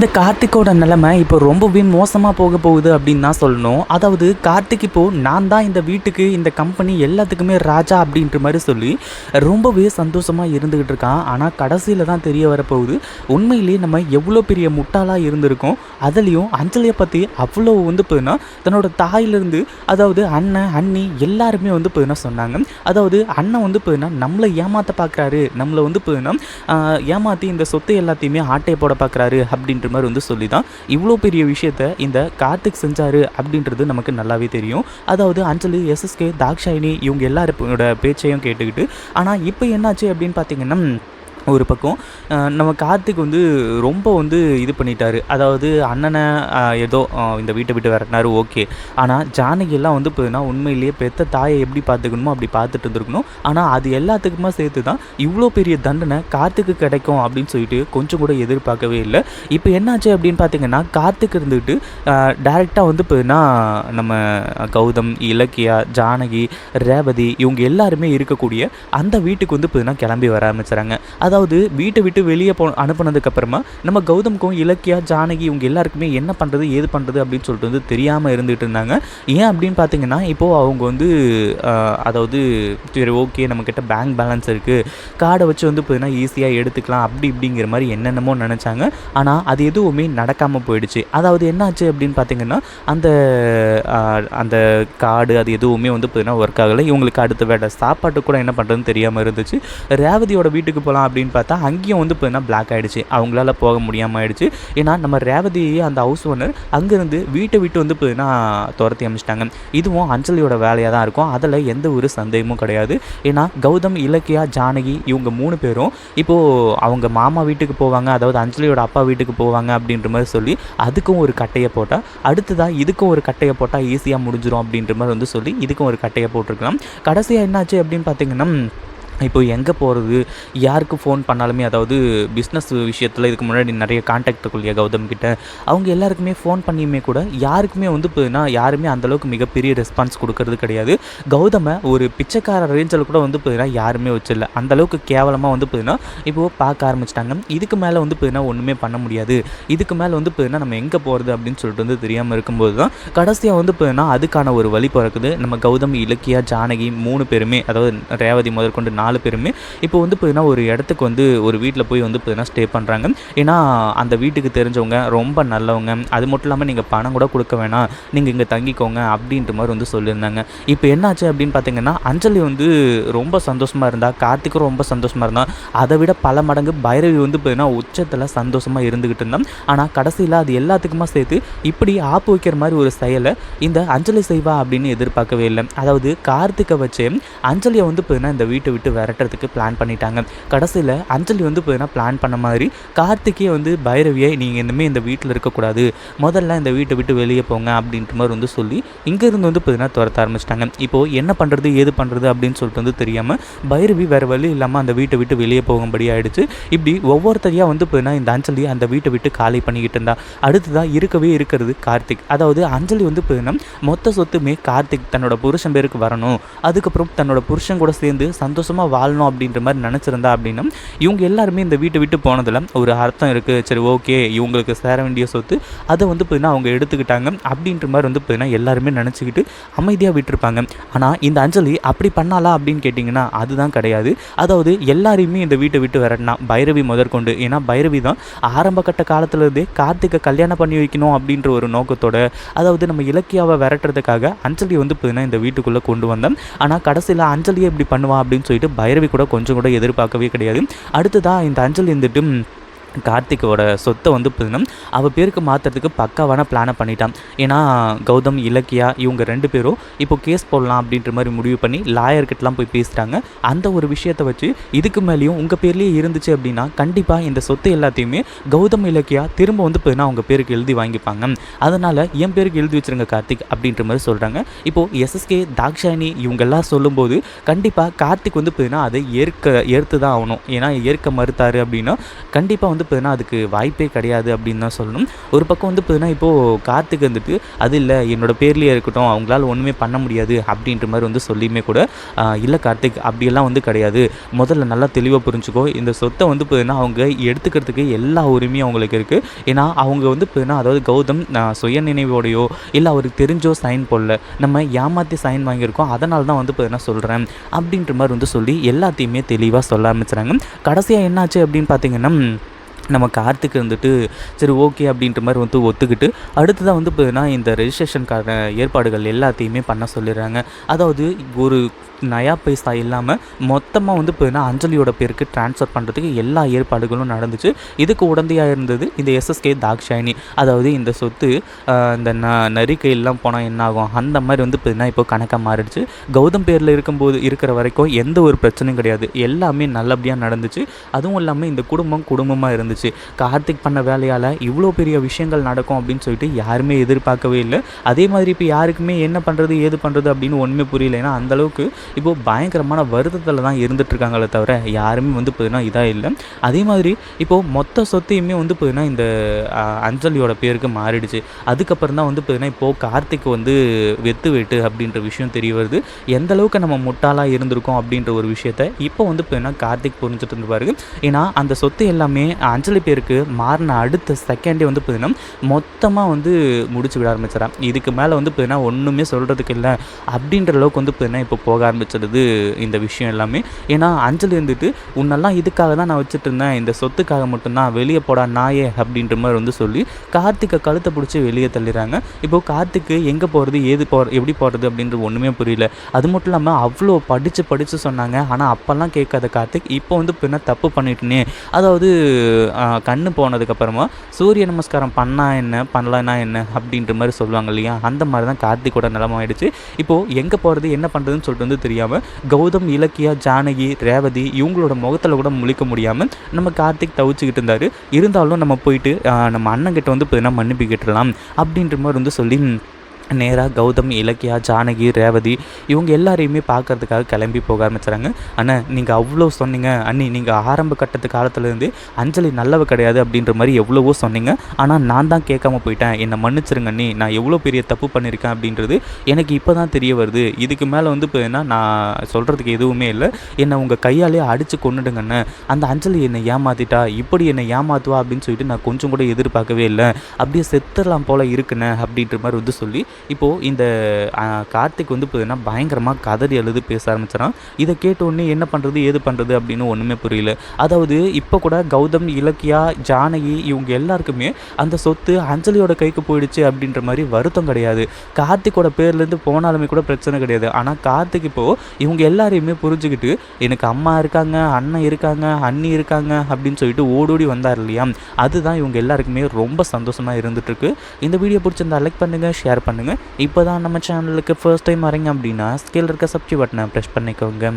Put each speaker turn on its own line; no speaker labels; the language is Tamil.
இந்த கார்த்திக்கோட நிலைமை இப்போ ரொம்பவே மோசமாக போக போகுது அப்படின்னு தான் சொல்லணும். அதாவது கார்த்திக் இப்போ நான் தான் இந்த வீட்டுக்கு இந்த கம்பெனி எல்லாத்துக்குமே ராஜா அப்படின்ற மாதிரி சொல்லி ரொம்பவே சந்தோஷமாக இருந்துக்கிட்டு இருக்கான். ஆனால் கடைசியில் தான் தெரிய வரப்போகுது உண்மையிலேயே நம்ம எவ்வளோ பெரிய முட்டாளாக இருந்திருக்கோம். அதுலேயும் அஞ்சலியை பற்றி அவ்வளோ வந்து போதுன்னா தன்னோட தாயிலிருந்து அதாவது அண்ணன் அண்ணி எல்லாருமே வந்து போதுன்னா சொன்னாங்க. அதாவது அண்ணன் வந்து போதுன்னா நம்மளை ஏமாற்ற பார்க்குறாரு நம்மளை வந்து போதுன்னா ஏமாற்றி இந்த சொத்து எல்லாத்தையுமே ஆட்டையை போட பார்க்குறாரு அப்படின்ற மாதிரி வந்து சொல்லி தான் இவ்வளோ பெரிய விஷயத்த இந்த கார்த்திக் செஞ்சாரு அப்படின்றது நமக்கு நல்லாவே தெரியும். அதாவது அஞ்சலி எஸ்எஸ்கே தாக்ஷாயினி இவங்க எல்லாரோட பேச்சையும் கேட்டுக்கிட்டு ஆனால் இப்போ என்னாச்சு அப்படின்னு பார்த்தீங்கன்னா ஒரு பக்கம். நம்ம கார்த்திக் வந்து ரொம்ப வந்து இது பண்ணிட்டாரு. அதாவது அண்ணனை ஏதோ இந்த வீட்டை விட்டு விரட்டினாரு ஓகே. ஆனால் ஜானகியெல்லாம் வந்து போதுன்னா உண்மையிலேயே பெத்த தாயை எப்படி பார்த்துக்கணுமோ அப்படி பார்த்துட்டு இருந்திருக்கணும். ஆனால் அது எல்லாத்துக்குமே சேர்த்து தான் இவ்வளோ பெரிய தண்டனை கார்த்திக்கு கிடைக்கும் அப்படின்னு சொல்லிட்டு கொஞ்சம் கூட எதிர்பார்க்கவே இல்லை. இப்போ என்னாச்சு அப்படின்னு பார்த்தீங்கன்னா கார்த்திக் இருந்துக்கிட்டு டேரெக்டாக வந்து போதுன்னா நம்ம கௌதம் இலக்கியா ஜானகி ரேவதி இவங்க எல்லாருமே இருக்கக்கூடிய அந்த வீட்டுக்கு வந்து போதுன்னா கிளம்பி வர ஆரம்பிச்சுறாங்க அதாவது வீட்டை விட்டு வெளியே போ அனுப்புனதுக்கப்புறமா நம்ம கௌதம்க்கும் இலக்கியா ஜானகி இவங்க எல்லாருக்குமே என்ன பண்ணுறது ஏது பண்ணுறது அப்படின்னு சொல்லிட்டு வந்து தெரியாமல் இருந்துகிட்டு இருந்தாங்க. ஏன் அப்படின்னு பார்த்தீங்கன்னா இப்போது அவங்க வந்து அதாவது சரி ஓகே நம்மக்கிட்ட பேங்க் பேலன்ஸ் இருக்குது கார்டை வச்சு வந்து பார்த்தீங்கன்னா ஈஸியாக எடுத்துக்கலாம் அப்படி இப்படிங்கிற மாதிரி என்னென்னமோ நினச்சாங்க. ஆனால் அது எதுவுமே நடக்காமல் போயிடுச்சு. அதாவது என்னாச்சு அப்படின்னு பார்த்தீங்கன்னா அந்த அந்த கார்டு அது எதுவுமே வந்து பார்த்தீங்கன்னா ஒர்க் ஆகலை. இவங்களுக்கு அடுத்த வேலை சாப்பாட்டு கூட என்ன பண்ணுறதுன்னு தெரியாமல் இருந்துச்சு. ரேவதியோட வீட்டுக்கு போகலாம் அப்படின்னு அப்படின்னு பார்த்தா அங்கேயும் வந்து பார்த்தீங்கன்னா பிளாக் ஆகிடுச்சு அவங்களால போக முடியாமல் ஆயிடுச்சு. ஏன்னா நம்ம ரேவதி அந்த ஹவுஸ் ஓனர் அங்கேருந்து வீட்டை விட்டு வந்து பார்த்தீங்கன்னா துரத்தி அமைச்சிட்டாங்க. இதுவும் அஞ்சலியோட வேலையாக தான் இருக்கும். அதில் எந்த ஒரு சந்தேகமும் கிடையாது. ஏன்னா கௌதம் இலக்கியா ஜானகி இவங்க மூணு பேரும் இப்போது அவங்க மாமா வீட்டுக்கு போவாங்க அதாவது அஞ்சலியோட அப்பா வீட்டுக்கு போவாங்க அப்படின்ற மாதிரி சொல்லி அதுக்கும் ஒரு கட்டையை போட்டால் அடுத்ததாக இதுக்கும் ஒரு கட்டையை போட்டால் ஈஸியாக முடிஞ்சிடும் அப்படின்ற மாதிரி வந்து சொல்லி இதுக்கும் ஒரு கட்டையை போட்டிருக்கலாம். கடைசியாக என்னாச்சு அப்படின்னு பார்த்தீங்கன்னா இப்போ எங்கே போகிறது யாருக்கு ஃபோன் பண்ணாலுமே அதாவது பிஸ்னஸ் விஷயத்தில் இதுக்கு முன்னாடி நிறைய காண்டாக்ட் இருக்கும் இல்லையா கௌதம் கிட்ட? அவங்க எல்லாருக்குமே ஃபோன் பண்ணியுமே கூட யாருக்குமே வந்து இப்போனா யாருமே அந்தளவுக்கு மிகப்பெரிய ரெஸ்பான்ஸ் கொடுக்கறது கிடையாது. கௌதமை ஒரு பிச்சைக்கார ரேஞ்சில் கூட வந்து பார்த்தீங்கன்னா யாருமே வச்சிடல. அந்தளவுக்கு கேவலமாக வந்து பார்த்தீங்கன்னா இப்போது பார்க்க ஆரம்பிச்சிட்டாங்க. இதுக்கு மேலே வந்து பார்த்தீங்கன்னா ஒன்றுமே பண்ண முடியாது. இதுக்கு மேலே வந்து பார்த்தீங்கன்னா நம்ம எங்கே போகிறது அப்படின்னு சொல்லிட்டு வந்து தெரியாமல் இருக்கும்போது தான் கடைசியாக வந்து பார்த்தீங்கன்னா அதுக்கான ஒரு வழி பிறக்குது. நம்ம கௌதம் இலக்கியா ஜானகி மூணு பேருமே அதாவது ரேவதி முதற்கொண்டு நாலு நாலு பேருமே இப்போ வந்து பார்த்தீங்கன்னா ஒரு இடத்துக்கு வந்து ஒரு வீட்டில் போய் வந்து பார்த்தீங்கன்னா ஸ்டே பண்ணுறாங்க ஏன்னா அந்த வீட்டுக்கு தெரிஞ்சவங்க ரொம்ப நல்லவங்க. அது மட்டும் இல்லாமல் நீங்கள் பணம் கூட கொடுக்க வேணாம். நீங்கள் இங்கே தங்கிக்கோங்க அப்படின்ற மாதிரி வந்து சொல்லியிருந்தாங்க. இப்போ என்னாச்சு அப்படின்னு பார்த்தீங்கன்னா அஞ்சலி வந்து ரொம்ப சந்தோஷமாக இருந்தால் கார்த்திக்கும் ரொம்ப சந்தோஷமாக இருந்தால் அதை விட பல மடங்கு பைரவி வந்து பார்த்தீங்கன்னா உச்சத்தில் சந்தோஷமாக இருந்துக்கிட்டு இருந்தான் ஆனால் கடைசியில் அது எல்லாத்துக்குமா சேர்த்து இப்படி ஆப்பு வைக்கிற மாதிரி ஒரு செயலை இந்த அஞ்சலி செய்வா அப்படின்னு எதிர்பார்க்கவே இல்லை. அதாவது கார்த்திக்கை வச்சு அஞ்சலியை வந்து பார்த்தீங்கன்னா இந்த வீட்டை விட்டு விரட்டுறதுக்கு பிளான் பண்ணிட்டாங்க. கடைசியில் அஞ்சலி வந்து பார்த்தீங்கன்னா பிளான் பண்ண மாதிரி கார்த்திகே வந்து பைரவியை நீங்கள் இனிமேல் இந்த வீட்டில் இருக்கக்கூடாது. முதல்ல இந்த வீட்டை விட்டு வெளியே போங்க அப்படின்ற மாதிரி வந்து சொல்லி இங்கேருந்து வந்து பார்த்தீங்கன்னா துரத்த ஆரம்பிச்சிட்டாங்க. இப்போது என்ன பண்ணுறது ஏது பண்ணுறது அப்படின்னு சொல்லிட்டு வந்து தெரியாமல் பைரவி வேறு வழி இல்லாமல் அந்த வீட்டை விட்டு வெளியே போகும்படி ஆகிடுச்சு இப்படி ஒவ்வொருத்தரையாக வந்து பார்த்தீங்கன்னா இந்த அஞ்சலி அந்த வீட்டை விட்டு காலி பண்ணிக்கிட்டு இருந்தா. அடுத்ததாக இருக்கவே இருக்கிறது கார்த்திக். அதாவது அஞ்சலி வந்து பார்த்தீங்கன்னா மொத்த சொத்துமே கார்த்திக் தன்னோட புருஷன் பேருக்கு வரணும். அதுக்கப்புறம் தன்னோட புருஷன் கூட சேர்ந்து சந்தோஷமாக வாழணும் அப்படின்ற மாதிரி நினச்சிருந்தா அப்படின்னா இவங்க எல்லாருமே இந்த வீட்டை விட்டு போனதில் ஒரு அர்த்தம் இருக்குது சரி ஓகே இவங்களுக்கு சேர வேண்டிய சொத்து அதை வந்து பார்த்திங்கன்னா அவங்க எடுத்துக்கிட்டாங்க அப்படின்ற மாதிரி வந்து பார்த்திங்கன்னா எல்லாருமே நினச்சிக்கிட்டு அமைதியாக விட்டுருப்பாங்க. ஆனால் இந்த அஞ்சலி அப்படி பண்ணாலா அப்படின்னு கேட்டிங்கன்னா அதுதான் கிடையாது. அதாவது எல்லாரையுமே இந்த வீட்டை விட்டு விரட்டினா பைரவி முதற்கொண்டு. ஏன்னா பைரவி தான் ஆரம்ப கட்ட காலத்துலேருந்தே கார்த்திகை கல்யாணம் பண்ணி வைக்கணும் அப்படின்ற ஒரு நோக்கத்தோட அதாவது நம்ம இலக்கியாவை விரட்டுறதுக்காக அஞ்சலி வந்து பார்த்திங்கன்னா இந்த வீட்டுக்குள்ளே கொண்டு வந்தேன். ஆனால் கடைசியில் அஞ்சலியை இப்படி பண்ணுவா அப்படின்னு சொல்லிட்டு பைரவி கூட கொஞ்சம் கூட எதிர்பார்க்கவே கிடையாது. அடுத்ததாக இந்த அஞ்சல் இருந்துட்டு கார்த்திக்கோட சொத்தை வந்து பார்த்தீங்கன்னா அவள் பேருக்கு மாற்றுறதுக்கு பக்காவான பிளானை பண்ணிட்டான். ஏன்னா கௌதம் இலக்கியா இவங்க ரெண்டு பேரும் இப்போ கேஸ் போடலாம் அப்படின்ற மாதிரி முடிவு பண்ணி லாயர்கிட்டலாம் போய் பேசுகிறாங்க அந்த ஒரு விஷயத்தை வச்சு இதுக்கு மேலேயும் உங்கள் பேர்லேயே இருந்துச்சு அப்படின்னா கண்டிப்பாக இந்த சொத்து எல்லாத்தையுமே கௌதம் இலக்கியா திரும்ப வந்து பார்த்தீங்கன்னா அவங்க பேருக்கு எழுதி வாங்கிப்பாங்க. அதனால் என் பேருக்கு எழுதி வச்சிருங்க கார்த்திக் அப்படின்ற மாதிரி சொல்கிறாங்க இப்போது எஸ்எஸ்கே தாக்ஷாயணி இவங்கெல்லாம் சொல்லும்போது கண்டிப்பாக கார்த்திக் வந்து பார்த்தீங்கன்னா அதை ஏற்க ஏற்று தான் ஆகணும். ஏன்னா ஏற்க மறுத்தாரு அப்படின்னா கண்டிப்பாக வந்து வந்து பார்த்தீங்கன்னா அதுக்கு வாய்ப்பே கிடையாது அப்படின்னு தான் சொல்லணும். ஒரு பக்கம் வந்து பார்த்தீங்கன்னா இப்போது கார்த்திக் வந்துட்டு அது இல்லை என்னோட பேர்லேயே இருக்கட்டும் அவங்களால ஒன்றுமே பண்ண முடியாது அப்படின்ற மாதிரி வந்து சொல்லியுமே கூட இல்லை கார்த்திக் அப்படியெல்லாம் வந்து கிடையாது. முதல்ல நல்லா தெளிவாக புரிஞ்சுக்கோ. இந்த சொத்தை வந்து பார்த்தீங்கன்னா அவங்க எடுத்துக்கிறதுக்கு எல்லா உரிமையும் அவங்களுக்கு இருக்குது ஏன்னா அவங்க வந்து பார்த்தீங்கன்னா அதாவது கௌதம் நான் சுய நினைவோடையோ இல்லை அவருக்கு தெரிஞ்சோ சைன் போடல. நம்ம ஏமாற்றி சைன் வாங்கியிருக்கோம். அதனால தான் வந்து பார்த்தீங்கன்னா சொல்கிறேன் அப்படின்ற மாதிரி வந்து சொல்லி எல்லாத்தையுமே தெளிவாக சொல்ல ஆரம்பிச்சுறாங்க கடைசியாக என்னாச்சு அப்படின்னு பார்த்தீங்கன்னா நம்ம கார்த்திக் வந்துட்டு சரி ஓகே அப்படின்ற மாதிரி வந்து ஒத்துக்கிட்டு அடுத்ததாக வந்து பார்த்தீங்கன்னா இந்த ரெஜிஸ்ட்ரேஷனுக்கான ஏற்பாடுகள் எல்லாத்தையுமே பண்ண சொல்லிடுறாங்க. அதாவது ஒரு நயா பைசா இல்லாமல் மொத்தமாக வந்து பார்த்தீங்கன்னா அஞ்சலியோட பேருக்கு ட்ரான்ஸ்ஃபர் பண்ணுறதுக்கு எல்லா ஏற்பாடுகளும் நடந்துச்சு. இதுக்கு உடந்தையாக இருந்தது இந்த எஸ்எஸ்கே தாக்ஷாயினி. அதாவது இந்த சொத்து இந்த ந நரிக்கையெல்லாம் போனால் என்ன ஆகும் அந்த மாதிரி வந்து பார்த்தீங்கன்னா இப்போ கணக்காக மாறிடுச்சு. கௌதம் பேரில் இருக்கும்போது இருக்கிற வரைக்கும் எந்த ஒரு பிரச்சனையும் கிடையாது. எல்லாமே நல்லபடியாக நடந்துச்சு. அதுவும் இல்லாமல் இந்த குடும்பம் குடும்பமாக இருந்துச்சு. கார்த்திக் பண்ண வேலையால் இவ்வளோ பெரிய விஷயங்கள் நடக்கும் அப்படின்னு சொல்லிட்டு யாருமே எதிர்பார்க்கவே இல்லை. அதே மாதிரி இப்போ யாருக்குமே என்ன பண்ணுறது ஏது பண்ணுறது அப்படின்னு ஒன்றுமே புரியல. ஏன்னா அந்த அளவுக்கு பயங்கரமான வருத்தத்தில் தான் இருந்துட்டு இருக்காங்களே தவிர யாருமே வந்து பார்த்தீங்கன்னா இதாக இல்லை. அதே மாதிரி இப்போது மொத்த சொத்தையுமே வந்து பார்த்தீங்கன்னா இந்த அஞ்சலியோட பேருக்கு மாறிடுச்சு. அதுக்கப்புறம் தான் வந்து பார்த்தீங்கன்னா இப்போது கார்த்திக் வந்து வெத்து வெட்டு அப்படின்ற விஷயம் தெரிய வருது. எந்த அளவுக்கு நம்ம முட்டாளாக இருந்திருக்கோம் அப்படின்ற ஒரு விஷயத்த இப்போ வந்து பார்த்தீங்கன்னா கார்த்திக் புரிஞ்சுட்டு இருந்துப்பாரு ஏன்னா அந்த சொத்து எல்லாமே அஞ்சலி பேருக்கு மாறின அடுத்த செகண்டே வந்து பார்த்தீங்கன்னா மொத்தமாக வந்து முடிச்சு விட ஆரம்பிச்சிடறான் இதுக்கு மேலே வந்து பார்த்தீங்கன்னா ஒன்றுமே சொல்கிறதுக்கு இல்லை. அப்படின்ற அளவுக்கு வந்து பார்த்தீங்கன்னா இப்போ போக ஆரம்பிச்சிடுது இந்த விஷயம் எல்லாமே. ஏன்னா அஞ்சலி வந்துட்டு உன்னெல்லாம் இதுக்காக தான் நான் வச்சுட்டு இருந்தேன். இந்த சொத்துக்காக மட்டும்தான் வெளியே போடா நாயே அப்படின்ற மாதிரி வந்து சொல்லி கார்த்திகை கழுத்தை பிடிச்சி வெளியே தள்ளிடுறாங்க. இப்போ கார்த்திக்கு எங்கே போகிறது ஏது போ எப்படி போகிறது அப்படின்றது ஒன்றுமே புரியல. அது மட்டும் இல்லாமல் அவ்வளோ படித்து படித்து சொன்னாங்க. ஆனால் அப்போல்லாம் கேட்காத கார்த்திக் இப்போ வந்து பின்ன தப்பு பண்ணிட்டுனே அதாவது கண்ணு போனதுக்கப்புறமா சூரிய நமஸ்காரம் பண்ணா என்ன பண்ணலனா என்ன அப்படின்ற மாதிரி சொல்லுவாங்க இல்லையா? அந்த மாதிரி தான் கார்த்திகோட நிலம ஆயிடுச்சு. இப்போது எங்கே போகிறது என்ன பண்ணுறதுன்னு சொல்லிட்டு வந்து தெரியாமல் கௌதம் இலக்கியா ஜானகி ரேவதி இவங்களோட முகத்தில் கூட முழிக்க முடியாமல் நம்ம கார்த்திக் தவிச்சுக்கிட்டு இருந்தார். இருந்தாலும் நம்ம போயிட்டு நம்ம அண்ணன் கிட்ட வந்து பார்த்தீங்கன்னா மன்னிப்பு கேட்டுடலாம் அப்படின்ற மாதிரி வந்து சொல்லி நேராக கௌதம் இலக்கியா ஜானகி ரேவதி இவங்க எல்லாரையுமே பார்க்கறதுக்காக கிளம்பி போக ஆரம்பிச்சுறாங்க அண்ணா நீங்கள் அவ்வளோ சொன்னீங்க. அண்ணி நீங்கள் ஆரம்ப கட்டத்து காலத்துலேருந்து அஞ்சலி நல்லவ கிடையாது அப்படின்ற மாதிரி எவ்வளவோ சொன்னீங்க. ஆனால் நான் தான் கேட்காம போயிட்டேன். என்னை மன்னிச்சிருங்க அண்ணி. நான் எவ்வளோ பெரிய தப்பு பண்ணியிருக்கேன் அப்படின்றது எனக்கு இப்போ தான் தெரிய வருது. இதுக்கு மேலே வந்து இப்போ என்ன நான் சொல்கிறதுக்கு எதுவுமே இல்லை. என்னை உங்கள் கையாலே அடித்து கொண்டுடுங்கண்ணே அந்த அஞ்சலி என்னை ஏமாத்திட்டா? இப்படி என்னை ஏமாத்துவா அப்படின்னு சொல்லிட்டு நான் கொஞ்சம் கூட எதிர்பார்க்கவே இல்லை. அப்படியே செத்துடலாம் போல் இருக்குண்ணே அப்படின்ற மாதிரி வந்து சொல்லி இப்போது இந்த கார்த்திக் வந்து பார்த்தீங்கன்னா பயங்கரமாக கதறி அழுது பேச ஆரம்பிச்சிடான் இதை கேட்ட உடனே என்ன பண்ணுறது ஏது பண்ணுறது அப்படின்னு ஒன்றுமே புரியல. அதாவது இப்போ கூட கௌதம் இலக்கியா ஜானகி இவங்க எல்லாருக்குமே அந்த சொத்து அஞ்சலியோட கைக்கு போயிடுச்சு அப்படின்ற மாதிரி வருத்தம் கிடையாது. கார்த்திக்கோட பேர்லேருந்து போனாலுமே கூட பிரச்சனை கிடையாது. ஆனால் கார்த்திக் இப்போது இவங்க எல்லாரையுமே புரிஞ்சுக்கிட்டு எனக்கு அம்மா இருக்காங்க அண்ணன் இருக்காங்க அண்ணி இருக்காங்க அப்படின்னு சொல்லிட்டு ஓடோடி வந்தார் இல்லையா? அதுதான் இவங்க எல்லாருக்குமே ரொம்ப சந்தோஷமாக இருந்துகிட்ருக்கு இந்த வீடியோ பிடிச்சிருந்தா லைக் பண்ணுங்கள் ஷேர் பண்ணுங்கள் இப்போ தான் நம்ம சேனலுக்கு ஃபர்ஸ்ட் டைம் வரீங்க அப்படின்னா ஸ்கேல் இருக்க சப்ஸ்கிரைப் பட்டனை ப்ரெஸ் பண்ணிக்கோங்க.